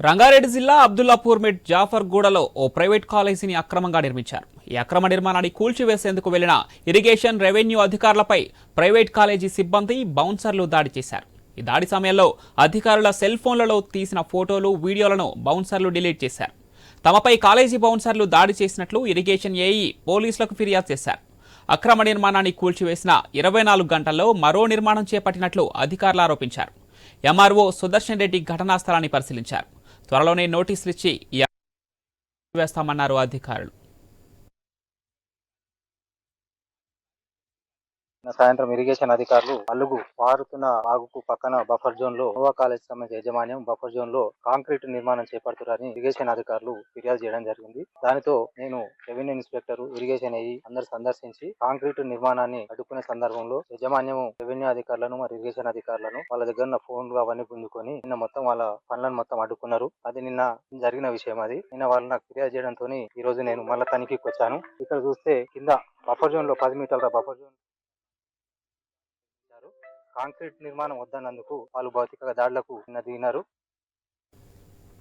రంగారెడ్డి జిల్లా అబ్దుల్లాపూర్ మెట్ జాఫర్గూడలో ఓ ప్రైవేట్ కాలేజీని అక్రమంగా నిర్మించారు. ఈ అక్రమ నిర్మాణాన్ని కూల్చివేసేందుకు వెళ్ళిన ఇరిగేషన్ రెవెన్యూ అధికారులపై ప్రైవేట్ కాలేజీ సిబ్బంది బౌన్సర్లు దాడి చేశారు. ఈ దాడి సమయంలో అధికారుల సెల్ ఫోన్లలో తీసిన ఫోటోలు వీడియోలను బౌన్సర్లు డిలీట్ చేశారు. తమపై కాలేజీ బౌన్సర్లు దాడి చేసినట్లు ఇరిగేషన్ ఏఈ పోలీసులకు ఫిర్యాదు చేశారు. అక్రమ నిర్మాణాన్ని కూల్చివేసిన ఇరవై నాలుగు గంటల్లో మరో నిర్మాణం చేపట్టినట్లు అధికారులు ఆరోపించారు. ఎంఆర్ఓ సుదర్శన్ రెడ్డి ఘటనా స్థలాన్ని పరిశీలించారు. త్వరలోనే నోటీసులు ఇచ్చి వేస్తామన్నారు అధికారులు. సాయంత్రం ఇరిగేషన్ అధికారులు అలుగు పారుతున్న ఆగుకు పక్కన బఫర్ జోన్లో నోవా కాలేజ్ సంబంధించిన యాజమాన్యం బఫర్ జోన్లో కాంక్రీట్ నిర్మాణం చేపడుతున్నారని ఇరిగేషన్ అధికారులు ఫిర్యాదు చేయడం జరిగింది. దానితో నేను రెవెన్యూ ఇన్స్పెక్టర్ ఇరిగేషన్ అయ్యి అందరు సందర్శించి కాంక్రీట్ నిర్మాణాన్ని అడ్డుకునే సందర్భంలో యజమాన్యం రెవెన్యూ అధికారులను మరి ఇరిగేషన్ అధికారులను వాళ్ళ దగ్గర ఉన్న ఫోన్లు అవన్నీ పుంజుకొని నిన్న మొత్తం వాళ్ళ పనులను మొత్తం అడ్డుకున్నారు. అది నిన్న జరిగిన విషయం అది. నిన్న వాళ్ళు నాకు ఫిర్యాదు చేయడంతో ఈ రోజు నేను మళ్ళీ తనిఖీకి వచ్చాను. ఇక్కడ చూస్తే కింద బఫర్ జోన్లో పది మీటర్ల బఫర్ జోన్ కాంక్రీట్ నిర్మాణం వద్దన్నందుకు వాళ్ళు భౌతిక దాడులకు నిన్న దిగినారు